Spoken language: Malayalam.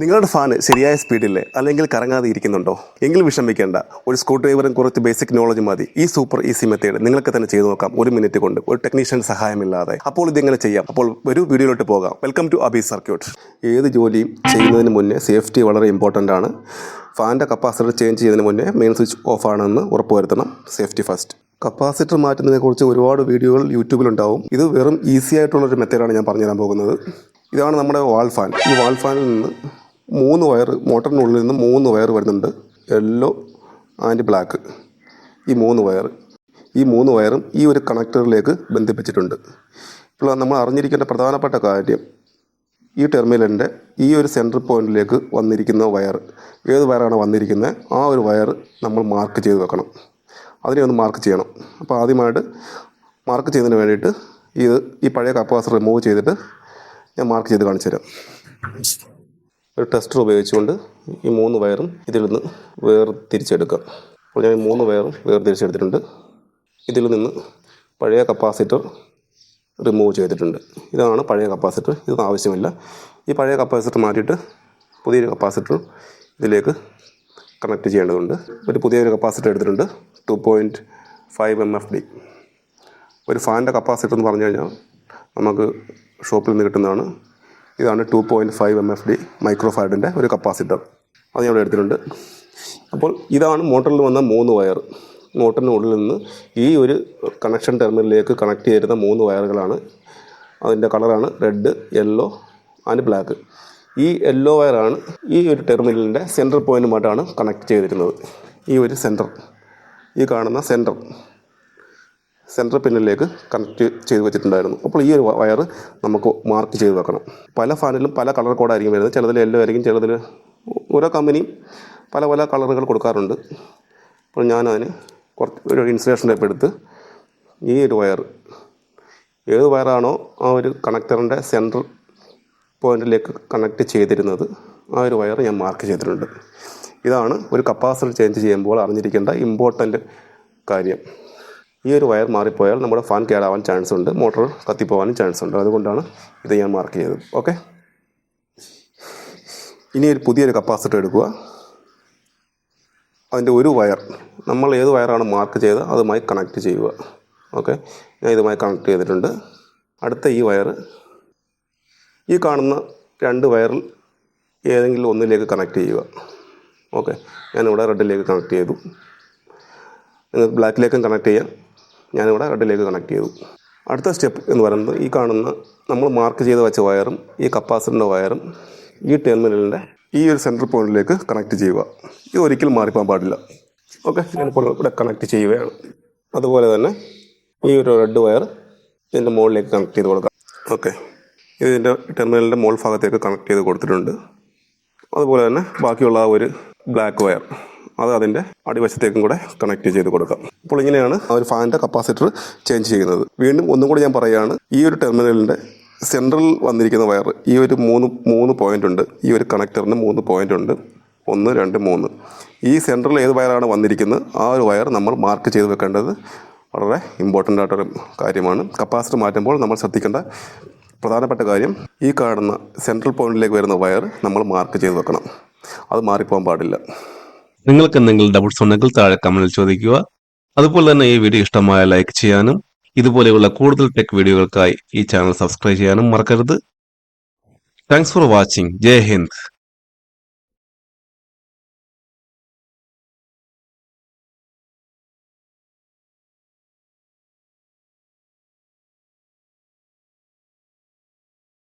നിങ്ങളുടെ ഫാന് ശരിയായ സ്പീഡില്ലേ അല്ലെങ്കിൽ കറങ്ങാതെ ഇരിക്കുന്നുണ്ടോ? എങ്കിൽ വിഷമിക്കേണ്ട. ഒരു സ്ക്രൂ ഡ്രൈവറും കുറച്ച് ബേസിക് നോളജ് മതി. ഈ സൂപ്പർ ഈസി മെത്തേഡ് നിങ്ങൾക്ക് തന്നെ ചെയ്തു നോക്കാം. ഒരു മിനിറ്റ് കൊണ്ട്. ഒരു ടെക്നീഷ്യൻ സഹായമില്ലാതെ. അപ്പോൾ ഇതെങ്ങനെ ചെയ്യാം? അപ്പോൾ ഒരു വീഡിയോയിലോട്ട് പോകാം. വെൽക്കം ടു അബി സർക്യൂട്ട് ഏത് ജോലിയും ചെയ്യുന്നതിന് മുന്നേ സേഫ്റ്റി വളരെ ഇമ്പോർട്ടന്റ് ആണ്. ഫാന്റെ കപ്പാസിറ്റർ ചേഞ്ച് ചെയ്യുന്നതിന് മുന്നേ മെയിൻ സ്വിച്ച് ഓഫ് ആണെന്ന് ഉറപ്പുവരുത്തണം. സേഫ്റ്റി ഫസ്റ്റ് കപ്പാസിറ്റർ മാറ്റുന്നതിനെക്കുറിച്ച് ഒരുപാട് വീഡിയോകൾ യൂട്യൂബിലുണ്ടാവും ഇത് വെറും ഈസി ആയിട്ടുള്ള ഒരു മെത്തേഡാണ് ഞാൻ പറഞ്ഞുതരാൻ പോകുന്നത്. ഇതാണ് നമ്മുടെ വാൾ ഫാൻ ഈ വാൾ ഫാനിൽ നിന്ന് മൂന്ന് വയർ മോട്ടറിനുള്ളിൽ നിന്ന് മൂന്ന് വയർ വരുന്നുണ്ട്. യെല്ലോ ആൻഡ് ബ്ലാക്ക് ഈ മൂന്ന് വയർ ഈ മൂന്ന് വയറും ഈ ഒരു കണക്ടറിലേക്ക് ബന്ധിപ്പിച്ചിട്ടുണ്ട്. ഇപ്പോൾ നമ്മൾ അറിഞ്ഞിരിക്കേണ്ട പ്രധാനപ്പെട്ട കാര്യം ഈ ടെർമിനലിന്റെ ഈ ഒരു സെൻട്രൽ പോയിന്റിലേക്ക് വന്നിരിക്കുന്ന വയർ ഏത് വയറാണ് വന്നിരിക്കുന്നത്? ആ ഒരു വയർ നമ്മൾ മാർക്ക് ചെയ്ത് വെക്കണം. അതിനെ ഒന്ന് മാർക്ക് ചെയ്യണം. അപ്പോൾ ആദ്യമായിട്ട് മാർക്ക് ചെയ്യുന്നതിന് വേണ്ടിയിട്ട് ഇത് ഈ പഴയ കപ്പാസിറ്റർ റിമൂവ് ചെയ്തിട്ട് ഞാൻ മാർക്ക് ചെയ്ത് കാണിച്ചു തരാം ഒരു ടെസ്റ്റർ ഉപയോഗിച്ചുകൊണ്ട് ഈ മൂന്ന് വയറും ഇതിൽ നിന്ന് വേർതിരിച്ചെടുക്കാം. അപ്പോൾ ഞാൻ ഈ മൂന്ന് വയറും വേർതിരിച്ചെടുത്തിട്ടുണ്ട്. ഇതിൽ നിന്ന് പഴയ കപ്പാസിറ്റർ റിമൂവ് ചെയ്തിട്ടുണ്ട്. ഇതാണ് പഴയ കപ്പാസിറ്റർ. ഇത് ആവശ്യമില്ല. ഈ പഴയ കപ്പാസിറ്റർ മാറ്റിയിട്ട് പുതിയൊരു കപ്പാസിറ്റർ ഇതിലേക്ക് കണക്ട് ചെയ്യേണ്ടതുണ്ട്. ഒരു പുതിയൊരു കപ്പാസിറ്റർ എടുത്തിട്ടുണ്ട്. Two point five M F D. ഒരു ഫാനിന്റെ കപ്പാസിറ്റർ എന്ന് പറഞ്ഞു കഴിഞ്ഞാൽ നമുക്ക് ഷോപ്പിൽ നിന്ന് കിട്ടുന്നതാണ്. ഇതാണ് two point five M F D മൈക്രോഫാഡിന്റെ ഒരു കപ്പാസിറ്റർ. അത് ഞാൻ എടുത്തിട്ടുണ്ട്. അപ്പോൾ ഇതാണ് മോട്ടറിൽ വന്ന മൂന്ന് വയർ. മോട്ടറിനുള്ളിൽ നിന്ന് ഈ ഒരു കണക്ഷൻ ടെർമിനലിലേക്ക് കണക്ട് ചെയ്തിരുന്ന മൂന്ന് വയറുകളാണ്. അതിന്റെ കളറാണ് റെഡ് യെല്ലോ ആൻഡ് ബ്ലാക്ക് ഈ യെല്ലോ വയറാണ് ഈ ഒരു ടെർമിനലിന്റെ സെന്റർ പോയിന്റുമായിട്ടാണ് കണക്ട് ചെയ്തിരുന്നത്. ഈ ഒരു സെന്റർ ഈ കാണുന്ന സെന്റർ സെൻട്രൽ പിന്നിലേക്ക് കണക്ട് ചെയ്ത് വെച്ചിട്ടുണ്ടായിരുന്നു. അപ്പോൾ ഈ ഒരു വയർ നമുക്ക് മാർക്ക് ചെയ്ത് വെക്കണം. പല ഫാനിലും പല കളർ കോഡായിരിക്കും വരുന്നത്. ചിലതിൽ യെല്ലോ ആയിരിക്കും ചിലതിൽ ഓരോ കമ്പനിയും പല പല കളറുകൾ കൊടുക്കാറുണ്ട്. അപ്പോൾ ഞാനതിന് കുറച്ച് ഒരു ഇൻസുലേഷൻ ടൈപ്പ് എടുത്ത് ഈ ഒരു വയർ ഏത് വയറാണോ ആ ഒരു കണക്ടറിന്റെ സെൻട്രൽ പോയിന്റിലേക്ക് കണക്ട് ചെയ്തിരുന്നത് ആ ഒരു വയർ ഞാൻ മാർക്ക് ചെയ്തിട്ടുണ്ട്. ഇതാണ് ഒരു കപ്പാസിറ്റർ ചേഞ്ച് ചെയ്യുമ്പോൾ അറിഞ്ഞിരിക്കേണ്ട ഇമ്പോർട്ടന്റ് കാര്യം. ഈ ഒരു വയർ മാറിപ്പോയാൽ നമ്മുടെ ഫാൻ കേടാവാൻ ചാൻസ് ഉണ്ട്. മോട്ടോർ കത്തിപ്പോവാനും ചാൻസ് ഉണ്ട്. അതുകൊണ്ടാണ് ഇത് ഞാൻ മാർക്ക് ചെയ്തത്. ഓക്കെ ഇനി ഒരു പുതിയൊരു കപ്പാസിറ്റർ എടുക്കുക. അതിന്റെ ഒരു വയർ നമ്മൾ ഏത് വയറാണ് മാർക്ക് ചെയ്ത് അതുമായി കണക്ട് ചെയ്യുക. ഓക്കെ ഞാൻ ഇതുമായി കണക്ട് ചെയ്തിട്ടുണ്ട്. അടുത്ത ഈ വയർ ഈ കാണുന്ന രണ്ട് വയറിൽ ഏതെങ്കിലും ഒന്നിലേക്ക് കണക്ട് ചെയ്യുക. ഓക്കെ ഞാനിവിടെ റെഡിലേക്ക് കണക്ട് ചെയ്തു. നിങ്ങൾക്ക് ബ്ലാക്കിലേക്കും കണക്ട് ചെയ്യാം. ഞാനിവിടെ റെഡിലേക്ക് കണക്ട് ചെയ്തു. അടുത്ത സ്റ്റെപ്പ് എന്ന് പറയുന്നത് ഈ കാണുന്ന നമ്മൾ മാർക്ക് ചെയ്ത് വെച്ച വയറും ഈ കപ്പാസിറ്ററിന്റെ വയറും ഈ ടെർമിനലിന്റെ ഈ ഒരു സെൻട്രൽ പോയിന്റിലേക്ക് കണക്ട് ചെയ്യുക. ഇത് ഒരിക്കലും മാറിപ്പോകാൻ പാടില്ല. ഓക്കെ ഞാനിപ്പോൾ ഇവിടെ കണക്ട് ചെയ്യുകയാണ്. അതുപോലെ തന്നെ ഈ ഒരു റെഡ് വയർ ഇതിന്റെ മുകളിലേക്ക് കണക്ട് ചെയ്ത് കൊടുക്കാം. ഓക്കെ ഇതിന്റെ ടെർമിനലിന്റെ മുകൾ ഭാഗത്തേക്ക് കണക്ട് ചെയ്ത് കൊടുത്തിട്ടുണ്ട്. അതുപോലെ തന്നെ ബാക്കിയുള്ള ഒരു ബ്ലാക്ക് വയർ അത് അതിന്റെ അടിവശത്തേക്കും കൂടെ കണക്ട് ചെയ്ത് കൊടുക്കാം. അപ്പോൾ ഇങ്ങനെയാണ് ആ ഒരു ഫാനിന്റെ കപ്പാസിറ്റർ ചേഞ്ച് ചെയ്യുന്നത്. വീണ്ടും ഒന്നും കൂടി ഞാൻ പറയുകയാണ് ഈ ഒരു ടെർമിനലിന്റെ സെൻട്രൽ വന്നിരിക്കുന്ന വയർ ഈ ഒരു മൂന്ന് മൂന്ന് പോയിന്റ് ഉണ്ട്. ഈ ഒരു കണക്ടറിന് മൂന്ന് പോയിന്റ് ഉണ്ട്. ഒന്ന് രണ്ട് മൂന്ന്. ഈ സെൻട്രൽ ഏത് വയറാണ് വന്നിരിക്കുന്നത്? ആ ഒരു വയർ നമ്മൾ മാർക്ക് ചെയ്ത് വെക്കേണ്ടത് വളരെ ഇമ്പോർട്ടന്റ് ആയിട്ടൊരു കാര്യമാണ്. കപ്പാസിറ്റർ മാറ്റുമ്പോൾ നമ്മൾ ശ്രദ്ധിക്കേണ്ട പ്രധാനപ്പെട്ട കാര്യം ഈ കാണുന്ന സെൻട്രൽ പോയിന്റിലേക്ക് വരുന്ന വയർ നമ്മൾ മാർക്ക് ചെയ്ത് വെക്കണം. അത് മാറിപ്പോകാൻ പാടില്ല. നിങ്ങൾക്ക് എന്തെങ്കിലും ഡൗട്ട്സ് ഉണ്ടെങ്കിൽ താഴെ കമന്റിൽ ചോദിക്കുക. അതുപോലെ തന്നെ ഈ വീഡിയോ ഇഷ്ടമായ ലൈക്ക് ചെയ്യാനും ഇതുപോലെയുള്ള കൂടുതൽ ടെക് വീഡിയോകൾക്കായി ഈ ചാനൽ സബ്സ്ക്രൈബ് ചെയ്യാനും മറക്കരുത്. Thanks for watching Jai Hind